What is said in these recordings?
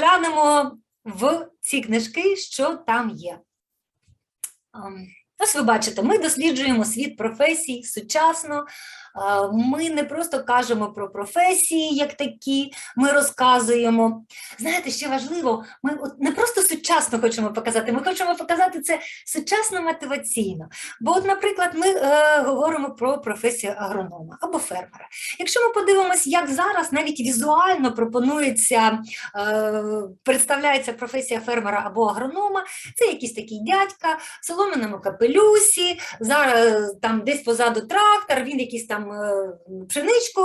заглянемо в ці книжки, що там є. Ем, Ось ви бачите, ми досліджуємо світ професій сучасно. Ми не просто кажемо про професії як такі, ми розказуємо. Знаєте, що важливо, ми не просто сучасно хочемо показати, ми хочемо показати це сучасно мотиваційно. Бо, от, наприклад, ми е, говоримо про професію агронома або фермера. Якщо ми подивимось, як зараз навіть візуально пропонується, е, представляється професія фермера або агронома, це якийсь такий дядька в соломиному капелюсі, зараз там десь позаду трактор, він якийсь там е, пшеничку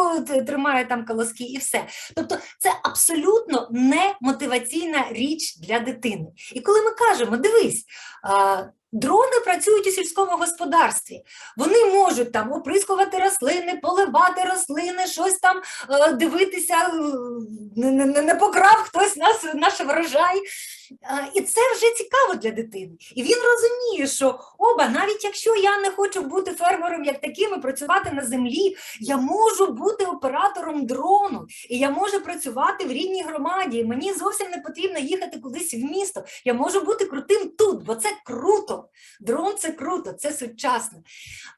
тримає там колоски і все. Тобто це абсолютно не мотиваційна річ для дитини. І коли ми кажемо, дивись, дрони працюють у сільському господарстві, вони можуть там оприскувати рослини, поливати рослини, щось там е, дивитися, е, не, покрав хтось нас, наш врожай. І це вже цікаво для дитини. І він розуміє, що оба, навіть якщо я не хочу бути фермером як таким і працювати на землі, я можу бути оператором дрону, і я можу працювати в рідній громаді. і Мені зовсім не потрібно їхати кудись в місто. Я можу бути крутим тут, бо це круто. Дрон це круто, це сучасно.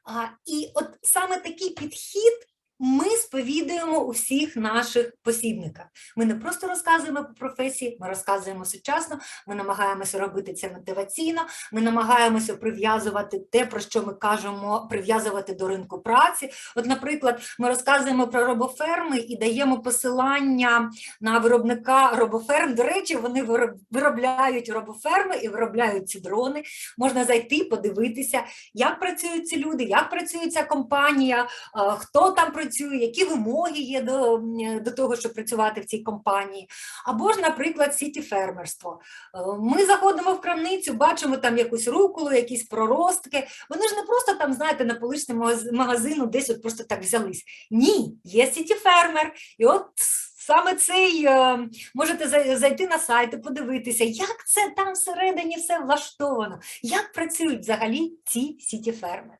А, і от саме такий підхід. Ми сповідуємо у всіх наших посібниках. Ми не просто розказуємо про професії, ми розказуємо сучасно, ми намагаємося робити це мотиваційно, ми намагаємося прив'язувати те, про що ми кажемо, прив'язувати до ринку праці. От, наприклад, ми розказуємо про робоферми і даємо посилання на виробника робоферм. До речі, вони вироб- виробляють робоферми і виробляють ці дрони. Можна зайти, подивитися, як працюють ці люди, як працює ця компанія, хто там працює, які вимоги є до, до того, щоб працювати в цій компанії. Або ж, наприклад, сіті фермерство. Е, Ми заходимо в крамницю, бачимо там якусь руколу, якісь проростки. Вони ж не просто там, знаєте, на поличці магазину десь от просто так взялись. Ні, є сіті фермер, і от. Саме цей е, можете зайти на сайт і подивитися, як це там всередині все влаштовано, як працюють взагалі ці сіті ферми. А,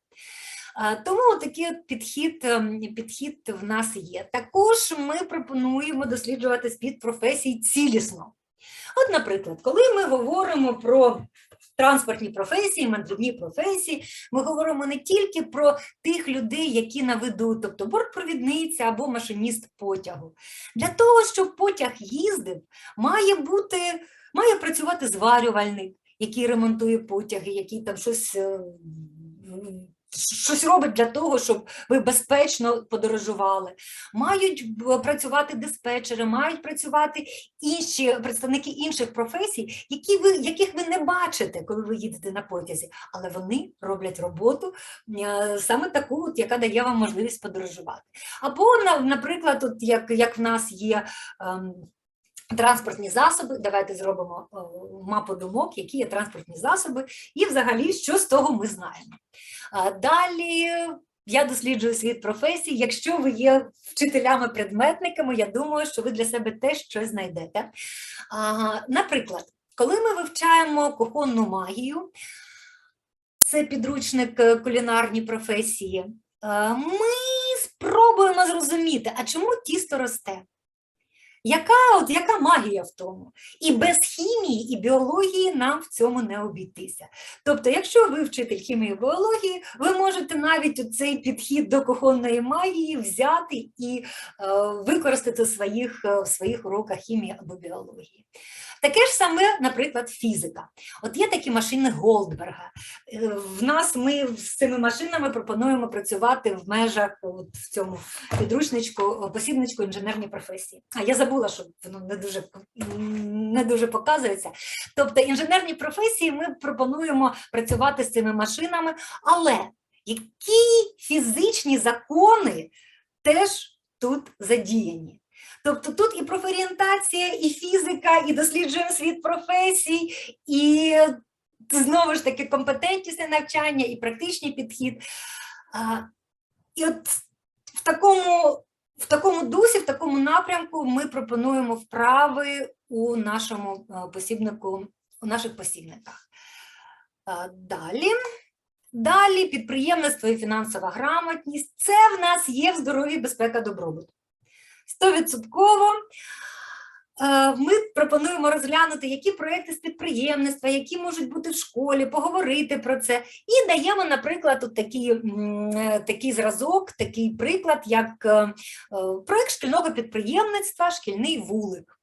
Тому такий підхід, ем, підхід в нас є. Також ми пропонуємо досліджувати спід професій цілісно. От, наприклад, коли ми говоримо про транспортні професії, мандрівні професії, ми говоримо не тільки про тих людей, які на виду, тобто бортпровідниця або машиніст потягу. Для того, щоб потяг їздив, має бути, має працювати зварювальник, який ремонтує потяги, який там щось. Е, Щось робить для того, щоб ви безпечно подорожували. Мають працювати диспетчери, мають працювати інші представники інших професій, які ви, яких ви не бачите, коли ви їдете на потязі, але вони роблять роботу е, саме таку, от, яка дає вам можливість подорожувати. Або, на- наприклад, от як, як в нас є. ем, Транспортні засоби, давайте зробимо е, мапу думок, які є транспортні засоби, і взагалі, що з того ми знаємо. Далі я досліджую світ професій. Якщо ви є вчителями-предметниками, я думаю, що ви для себе теж щось знайдете. Наприклад, коли ми вивчаємо кухонну магію, це підручник е, кулінарні професії, е, ми спробуємо зрозуміти, а чому тісто росте? Яка, от, яка магія в тому? І без хімії і біології нам в цьому не обійтися. Тобто, якщо ви вчитель хімії і біології, ви можете навіть цей підхід до кухонної магії взяти і е, використати в своїх, е, в своїх уроках хімії або біології. Таке ж саме, наприклад, фізика. От є такі машини Голдберга. Е, В нас ми з цими машинами пропонуємо працювати в межах от в цьому підручничку, посібничку інженерні професії. А я забула, що воно не дуже не дуже показується. Тобто, інженерні професії ми пропонуємо працювати з цими машинами, але які фізичні закони теж тут задіяні? Тобто тут і профорієнтація, і фізика, і досліджуємо світ професій, і знову ж таки компетентність навчання, і практичний підхід. А, І от в такому, в такому дусі, в такому напрямку ми пропонуємо вправи у нашому е, посібнику, у наших посібниках. А, Далі. Далі підприємництво і фінансова грамотність. Це в нас є в здоров'ї безпека добробут. Стовідсотково. е, ми пропонуємо розглянути, які проекти з підприємництва, які можуть бути в школі, поговорити про це. І даємо, наприклад, от такий, е, такий зразок, такий приклад, як е, проект шкільного підприємництва Шкільний вулик.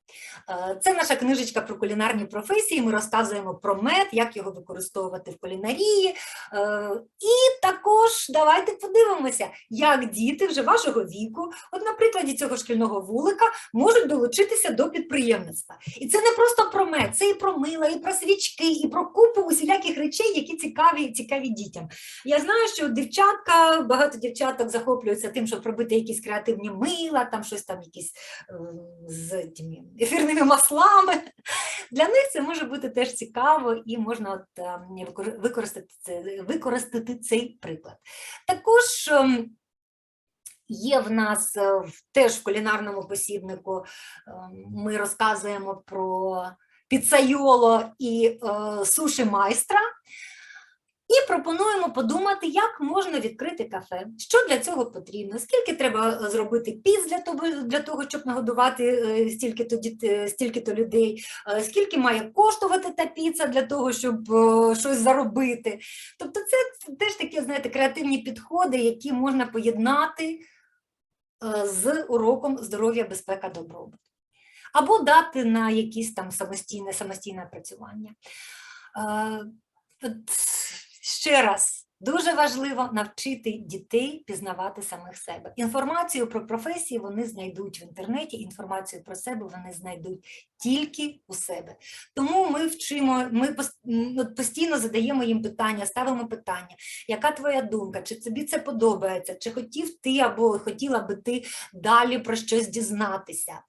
Е, Це наша книжечка про кулінарні професії. Ми розказуємо про мед, як його використовувати в кулінарії. Е, І також давайте подивимося, як діти вже вашого віку, от на прикладі цього шкільного вулика, можуть долучитися до підприємництва. І це не просто про мед, це і про мила, і про свічки, і про купу усіляких речей, які цікаві, цікаві дітям. Я знаю, що дівчатка, багато дівчаток захоплюються тим, щоб робити якісь креативні мила, там щось там якісь е, з тими ефірними маслами. Для них це може бути теж цікаво і можна от, е, використати, це, використати цей приклад. Також ем, є в нас е, теж в кулінарному посібнику ем, ми розказуємо про піцайоло і е, суші майстра. І пропонуємо подумати, як можна відкрити кафе, що для цього потрібно, скільки треба е, зробити піц для того, для того щоб нагодувати е, стільки-то, стільки-то людей, е, скільки має коштувати та піца для того, щоб е, щось заробити. Тобто це теж такі, знаєте, креативні підходи, які можна поєднати е, з уроком здоров'я, безпека, добробут. Або дати на якісь там самостійне, самостійне опрацювання. Е, от Ще раз, дуже важливо навчити дітей пізнавати самих себе. Інформацію про професії вони знайдуть в інтернеті, інформацію про себе вони знайдуть тільки у себе. Тому ми вчимо, ми постійно задаємо їм питання, ставимо питання, яка твоя думка, чи тобі це подобається, чи хотів ти або хотіла би ти далі про щось дізнатися.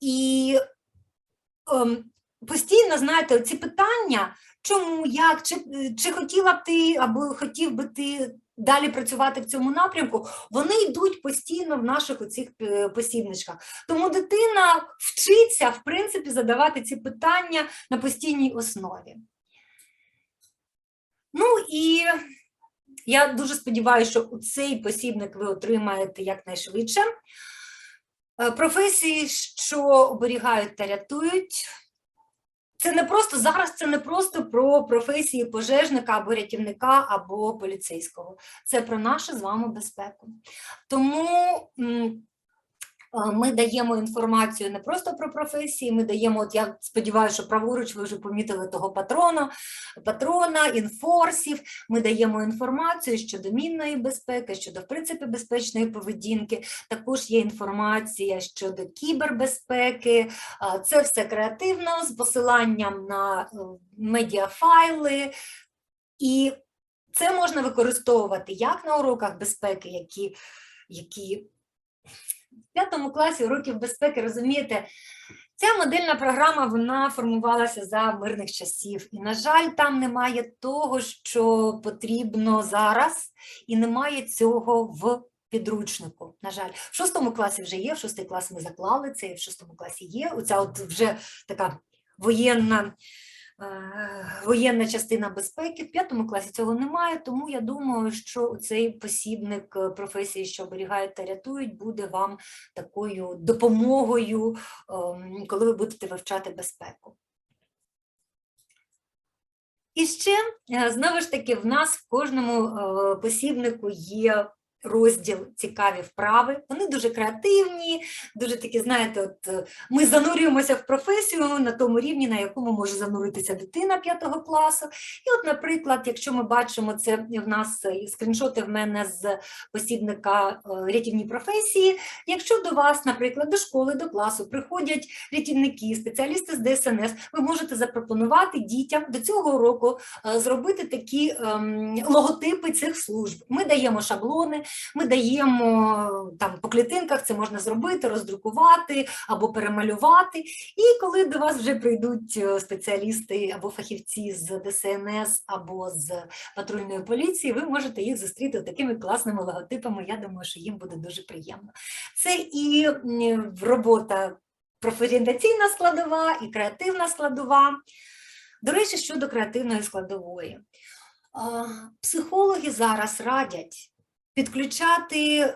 І ем, постійно, знаєте, ці питання, чому, як, чи, чи хотіла б ти або хотів би ти далі працювати в цьому напрямку, вони йдуть постійно в наших оцих е, посібничках. Тому дитина вчиться, в принципі, задавати ці питання на постійній основі. Ну і я дуже сподіваюся, що цей посібник ви отримаєте якнайшвидше. Е, Професії, що оберігають та рятують. Це не просто зараз, це не просто про професії пожежника або рятівника або поліцейського. Це про нашу з вами безпеку. Тому ми даємо інформацію не просто про професії, ми даємо, от я сподіваюся, що праворуч ви вже помітили того патрона, патрона, інфорсів. Ми даємо інформацію щодо мінної безпеки, щодо в принципі безпечної поведінки. Також є інформація щодо кібербезпеки. Це все креативно з посиланням на е, медіафайли. І це можна використовувати як на уроках безпеки, які, які в п'ятому класі уроків безпеки, розумієте, ця модельна програма вона формувалася за мирних часів. І, на жаль, там немає того, що потрібно зараз, і немає цього в підручнику. На жаль, в шостому класі вже є, в шостий клас ми заклали це, і в шостому класі є. Оця от вже така воєнна. Е, Воєнна частина безпеки в п'ятому класі цього немає, тому я думаю, що цей посібник е, професії, що оберігають та рятують, буде вам такою допомогою, ем, коли ви будете вивчати безпеку. І ще, е, знову ж таки, в нас в кожному посібнику є розділ цікаві вправи. Вони дуже креативні, дуже такі, знаєте, от е, ми занурюємося в професію на тому рівні, на якому може зануритися дитина п'ятого класу. І от, наприклад, якщо ми бачимо це в нас е, скріншоти в мене з посібника е, рятівні професії. Якщо до вас, наприклад, до школи, до класу приходять рятівники, спеціалісти з ДСНС, ви можете запропонувати дітям до цього уроку е, зробити такі ем, логотипи цих служб. Ми даємо шаблони, ми даємо там по клітинках, це можна зробити, роздрукувати або перемалювати. І коли до вас вже прийдуть е, спеціалісти або фахівці з ДСНС або з патрульної поліції, ви можете їх зустріти такими класними логотипами. Я думаю, що їм буде дуже приємно. Це і робота профорієнтаційна складова, і креативна складова. До речі, щодо креативної складової. Психологи зараз радять підключати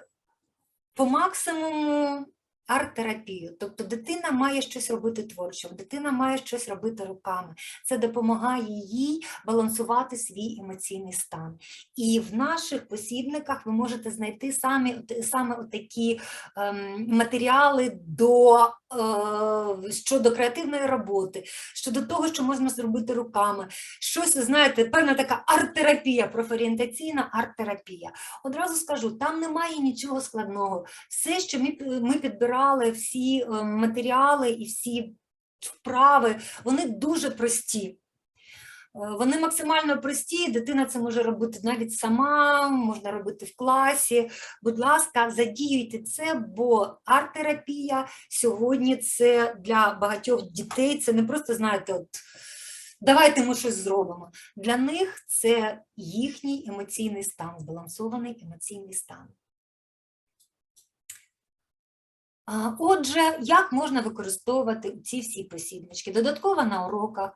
по максимуму арт-терапію. Тобто дитина має щось робити творчо, дитина має щось робити руками. Це допомагає їй балансувати свій емоційний стан. І в наших посібниках ви можете знайти самі, саме такі ем, матеріали до, е, щодо креативної роботи, щодо того, що можна зробити руками. Щось, знаєте, певна така арт-терапія, профорієнтаційна арт-терапія. Одразу скажу, там немає нічого складного. Все, що ми, ми підбирали, всі е, матеріали і всі вправи, вони дуже прості. Е, Вони максимально прості, дитина це може робити навіть сама, можна робити в класі. Будь ласка, задіюйте це, бо арт-терапія сьогодні це для багатьох дітей, це не просто, знаєте, от давайте ми щось зробимо. Для них це їхній емоційний стан, збалансований емоційний стан. А, Отже, як можна використовувати ці всі посібнички? Додатково на уроках,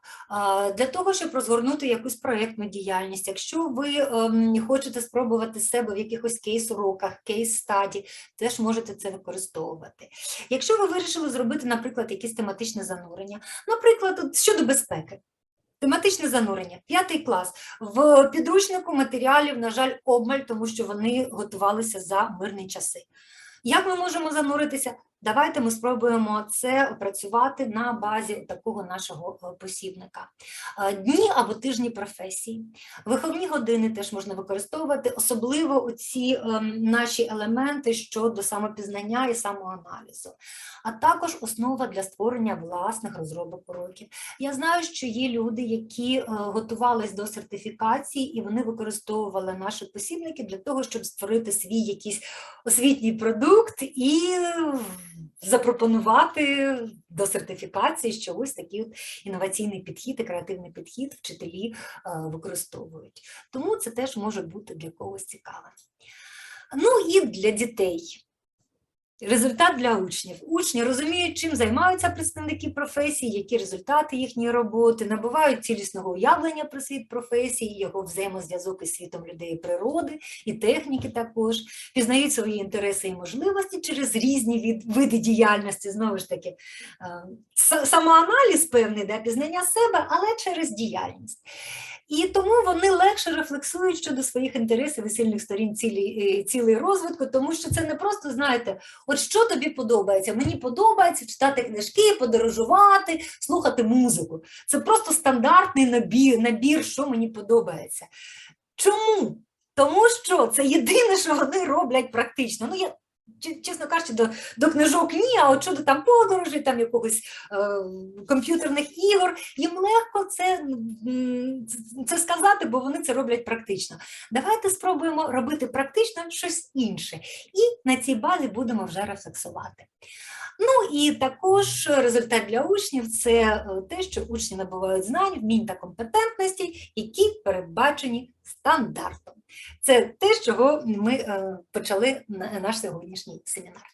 для того, щоб розгорнути якусь проєктну діяльність. Якщо ви ем, хочете спробувати себе в якихось кейс-уроках, кейс-стаді, теж можете це використовувати. Якщо ви вирішили зробити, наприклад, якесь тематичне занурення, наприклад, щодо безпеки. Тематичне занурення, п'ятий клас. В підручнику матеріалів, на жаль, обмаль, тому що вони готувалися за мирні часи. Як ми можемо зануритися? Давайте ми спробуємо це опрацювати на базі такого нашого е, посібника. Е, Дні або тижні професій. Виховні години теж можна використовувати, особливо оці ем, наші елементи щодо самопізнання і самоаналізу, а також основа для створення власних розробок уроків. Я знаю, що є люди, які е, готувались до сертифікації, і вони використовували наші посібники для того, щоб створити свій якийсь освітній продукт і запропонувати до сертифікації, що ось такий от інноваційний підхід і креативний підхід вчителі е, використовують. Тому це теж може бути для когось цікаво. Ну і для дітей. Результат для учнів. Учні розуміють, чим займаються представники професії, які результати їхньої роботи, набувають цілісного уявлення про світ професії, його взаємозв'язок із світом людей природи, і техніки також, пізнають свої інтереси і можливості через різні від, види діяльності. Знову ж таки, е, самоаналіз певний, да, пізнання себе, але через діяльність. І тому вони легше рефлексують щодо своїх інтересів і сильних сторін цілі, е, цілей розвитку, тому що це не просто, знаєте, От що тобі подобається? Мені подобається читати книжки, подорожувати, слухати музику. Це просто стандартний набір, набір, що мені подобається. Чому? Тому що це єдине, що вони роблять практично. Ну, я, чесно кажучи, до, до книжок ні, а от щодо там подорожей, там якогось е, комп'ютерних ігор, їм легко це, це сказати, бо вони це роблять практично. Давайте спробуємо робити практично щось інше і на цій базі будемо вже рефлексувати. Ну і також результат для учнів це е, те, що учні набувають знань, вмінь та компетентності, які передбачені стандартом. Це те, з чого ми е, почали на- наш сьогоднішній семінар.